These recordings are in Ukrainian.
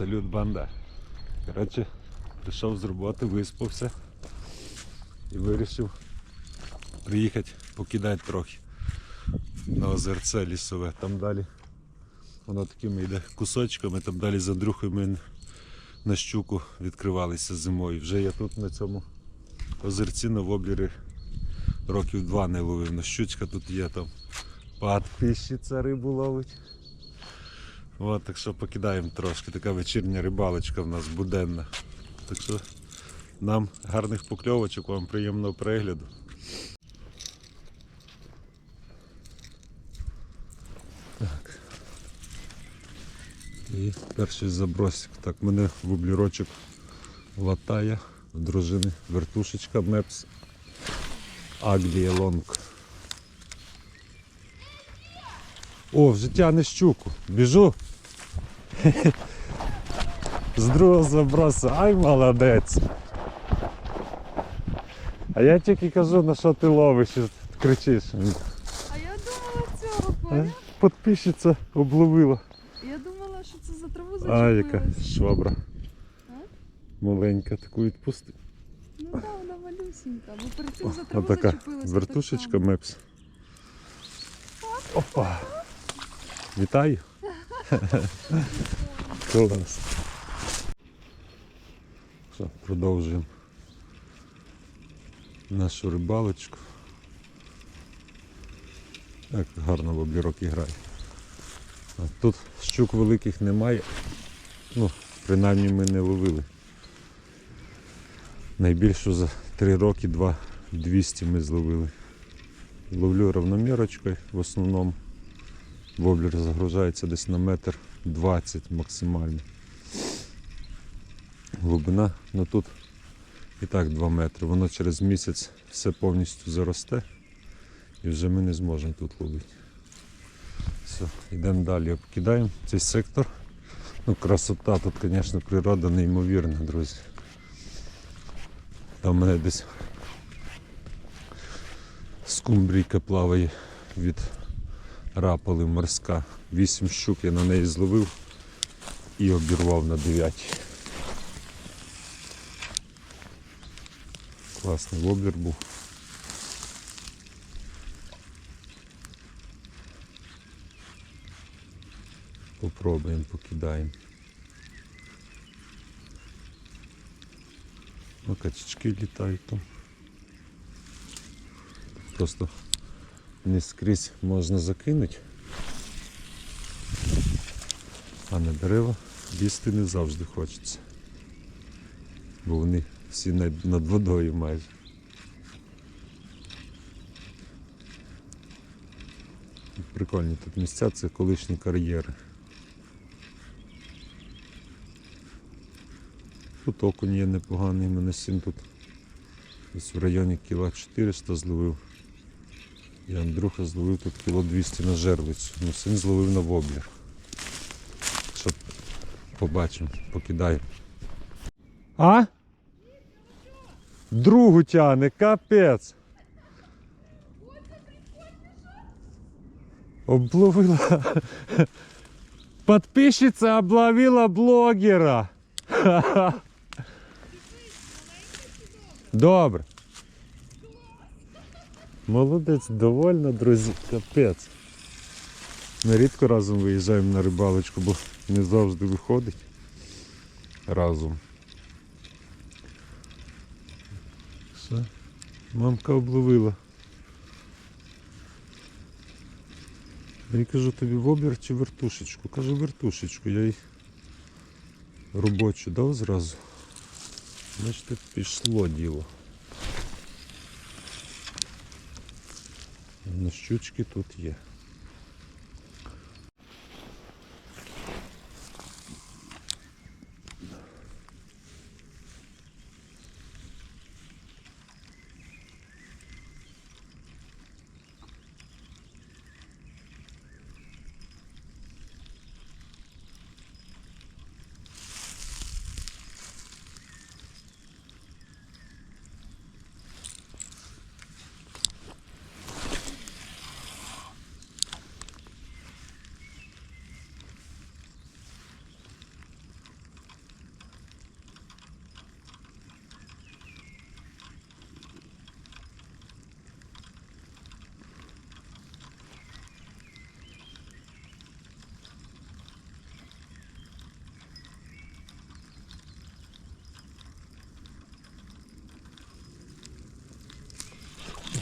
Салют банда. Коротше, прийшов з роботи, виспався і вирішив приїхати покидати трохи на озерце лісове. Там далі воно такими йде кусочками, там далі за друхами на щуку відкривалися зимою. Вже я тут на цьому озерці на воблері років два не ловив. На щучка тут є там підписчиця рибу ловить. От, так що покидаємо трошки. Така вечірня рибалочка в нас буденна. Так що нам гарних покльовочок, вам приємного перегляду. Так. І перший забросик. Так, мене вублірочок латає в дружини вертушечка Мепс Аглія Лонг. О, вже тягне щуку. Біжу. З другого забросу. Ай, молодець. А я тільки кажу, на що ти ловиш і кричиш. А я думала цього, поняв? Подписчиця обловила. Я думала, що це за траву А, яка швабра. А? Маленька, таку відпусти. Ну так, вона малюсінька, бо перед цим за траву така зачепилася. вертушечка так. Мепс. Опа! Вітаю! Клас. Що, продовжуємо нашу рибалочку. Як гарно воблірок грає. А Тут щук великих немає. Ну, принаймні ми не ловили. Найбільшу за 3 роки 2 200 ми зловили. Ловлю равномірочкою в основному. Воблер загружається десь на метр 20 максимально. Глибина, ну тут і так 2 метри. Воно через місяць все повністю заросте і вже ми не зможемо тут ловити. Все, йдемо далі, обкидаємо цей сектор. Ну, красота тут, звісно, природа неймовірна, друзі. Там мене десь скумбрійка плаває від рапали морська. Вісім щук я на неї зловив і обірвав на 9. Класний воблер був. Попробуємо, покидаємо. Ну, качечки літають там. Просто не скрізь можна закинути, а на дерева їсти не завжди хочеться. Бо вони всі над, водою майже. Прикольні тут місця, це колишні кар'єри. Тут окунь є непоганий, мене син тут десь в районі кіла 400 зловив. І Андрюха зловив тут кіло 200 на жерлицю. Ну, син зловив на воблер. Що побачимо, покидаємо. А? Другу тяне, капець. Обловила. Подписчица обловила блогера. Добре. Молодець, довольно, друзі, капець. Ми рідко разом виїжджаємо на рибалочку, бо не завжди виходить разом. Все, мамка обловила. Я кажу тобі вобір чи вертушечку. Кажу вертушечку, я їй робочу дав зразу. Значить пішло діло. Щучки тут є.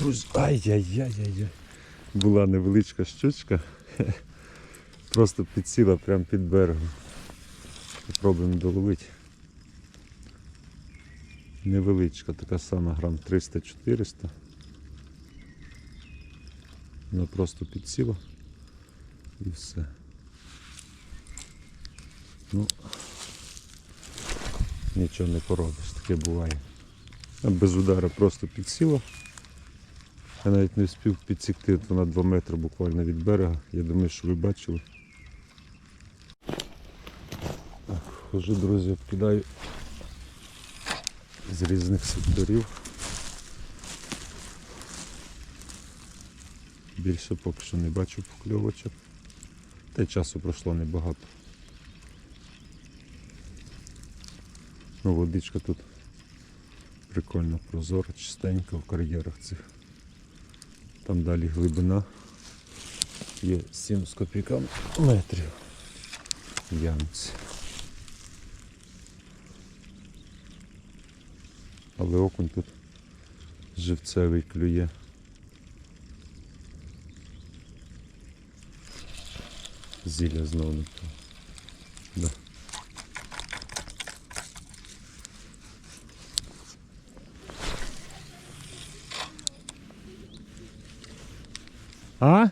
Друзі. Ай-яй-яй-яй-яй. Була невеличка щучка. Просто підсіла прямо під берегом. Попробуємо доловити. Невеличка, така сама грам 300-400. Вона просто підсіла і все. Ну, нічого не поробиш, таке буває. Без удара просто підсіла. Я навіть не встиг підсікти, вона 2 метри буквально від берега. Я думаю, що ви бачили. Так, хожу, друзі, обкидаю з різних секторів. Більше поки що не бачу покльовочок. Та й часу пройшло небагато. Ну, водичка тут прикольно прозора, чистенька в кар'єрах цих. Там далі глибина. Є 7 з копійками метрів. Ямці. Але окунь тут живцевий клює. Зілля знову не то. Да. А?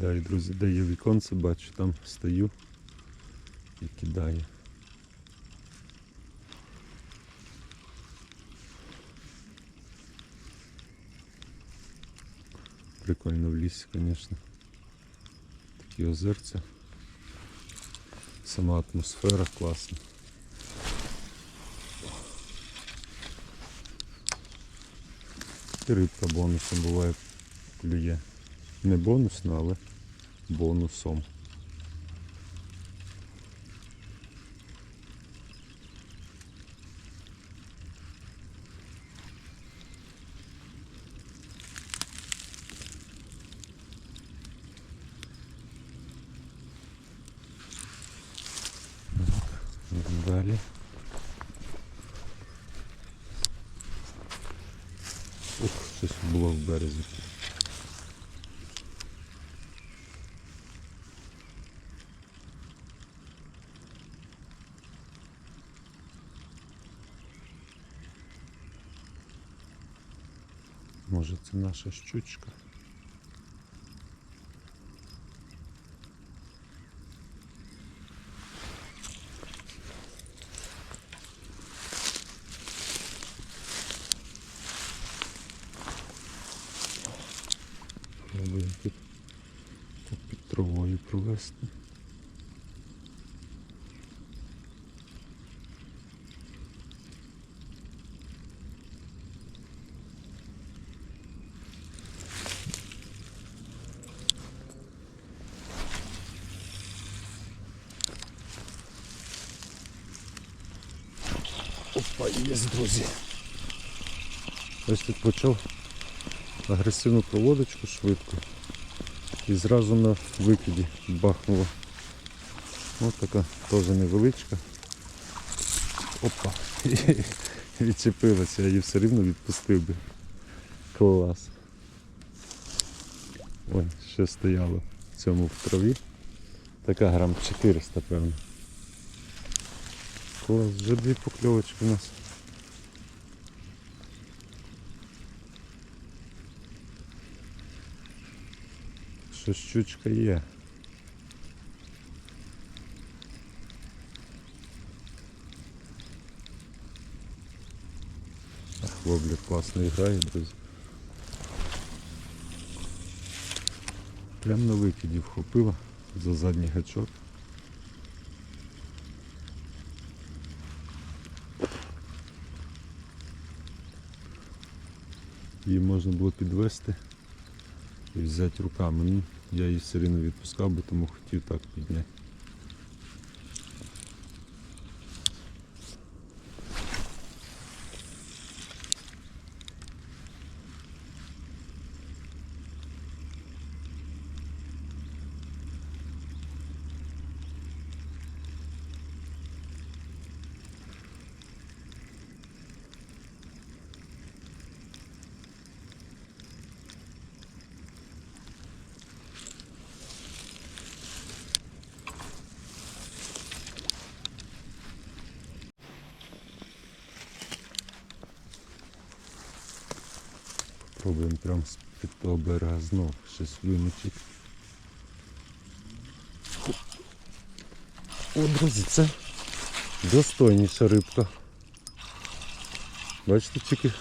Далі, друзі, де є віконце, бачу, там стою і кидаю. Прикольно в лісі, звісно. Такі озерця. Сама атмосфера класна. І рибка бонусом буває клює. Не бонусно, але бонусом. Далі. Ух, щось було в березі. Може це наша щучка? Пробуємо тут під травою провести. Опа, є, друзі. Ось тут почав агресивну проводочку швидко. І зразу на викиді бахнуло. Ось така теж невеличка. Опа. Відчепилася, я її все рівно відпустив би. Клас. Ой, ще стояло в цьому в траві. Така грам 400, певно. Клас, вже дві покльовочки у нас. Що щучка є. Ах, воблер класно грає, друзі. Прям на викиді вхопила за задній гачок. Її можна було підвести і взяти руками. Ну, я її все рівно відпускав, бо тому хотів так підняти. Пробуємо прямо з під того знов щось вимочити. О, друзі, це достойніша рибка. Бачите, тільки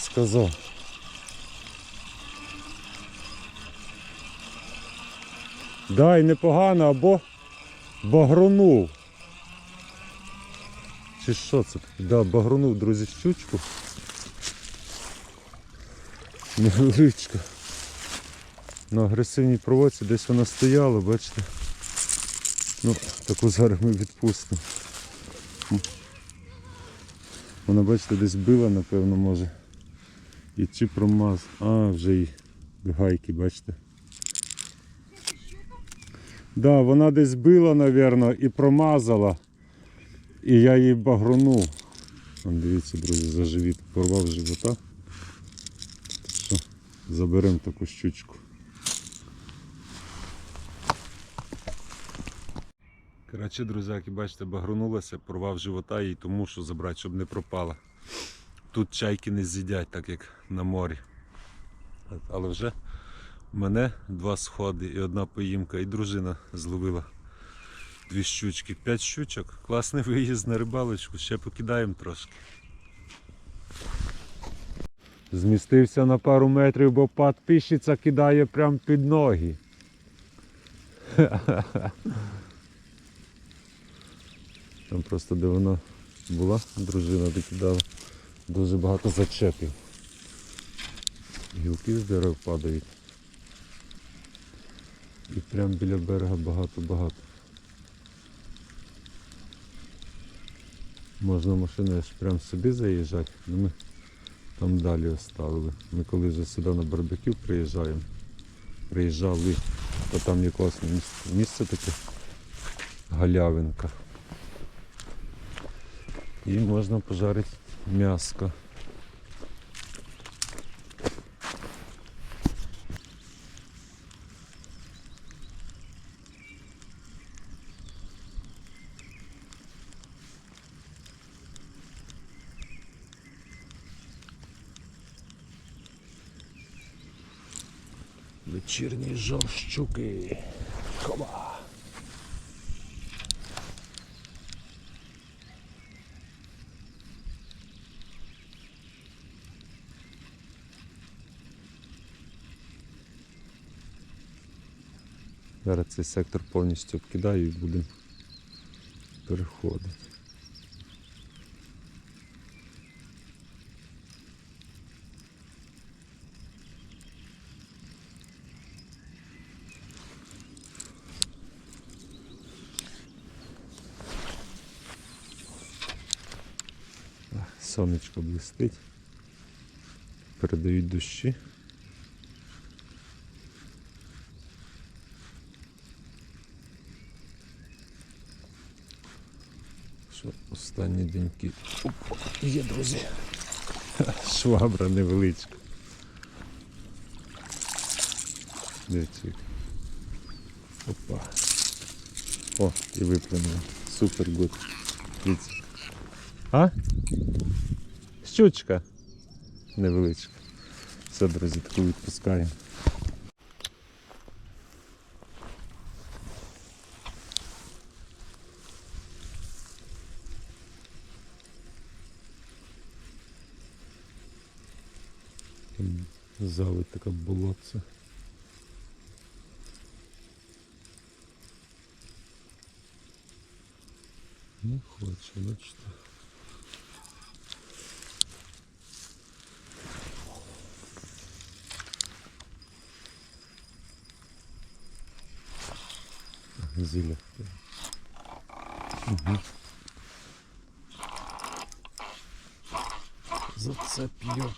сказав. Дай непогано, або багронув. Чи що це? Да, багронув, друзі, щучку. Невеличка. На агресивній проводці десь вона стояла, бачите. Ну, таку зараз ми відпустимо. Вона, бачите, десь била, напевно, може. І чи промаз. А, вже і гайки, бачите. Да, вона десь била, напевно, і промазала. І я її багронув. Вон, Дивіться, друзі, за живіт порвав живота. Заберемо таку щучку. Коротше, друзяки, бачите, багрунулася, порвав живота їй, тому що забрати, щоб не пропала. Тут чайки не з'їдять, так як на морі. Але вже в мене два сходи і одна поїмка, і дружина зловила дві щучки. П'ять щучок. Класний виїзд на рибалочку, ще покидаємо трошки. Змістився на пару метрів, бо підписчиця кидає прямо під ноги. Там просто де вона була, дружина докидала, дуже багато зачепів. Гілки з дерев падають. І прямо біля берега багато-багато. Можна машиною прямо собі заїжджати, але ми там далі оставили. Ми коли вже сюди на барбекю приїжджаємо, приїжджали, то там є класне місце, місце таке галявинка. І можна пожарити м'яско. Вечірній жор щуки. Хоба. Зараз цей сектор повністю обкидаю і будемо переходити. Сонечко блистить. Передають дощі. Що останні деньки. Опа, є, друзі. Швабра невеличка. Дивіться. Опа. О, і виплюнула. Супер гуд. Дивіться. А? Щучка. Невеличка. Все, друзі, таку відпускаємо. Зали така болотце. Не хоче, бачите. Зілля. Угу. Зацеп'ю.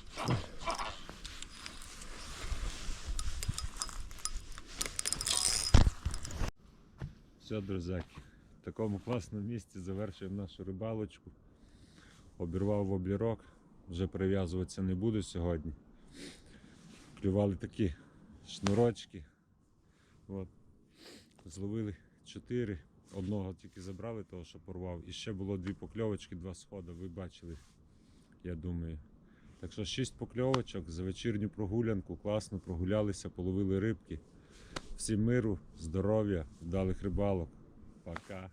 Все, друзяки, в такому класному місці завершуємо нашу рибалочку. Обірвав воблірок, вже прив'язуватися не буду сьогодні. Клювали такі шнурочки. От. Зловили 4. Одного тільки забрали, того, що порвав. І ще було дві покльовочки, два сходи. Ви бачили, я думаю. Так що 6 покльовочок за вечірню прогулянку. Класно прогулялися, половили рибки. Всім миру, здоров'я, вдалих рибалок. Пока.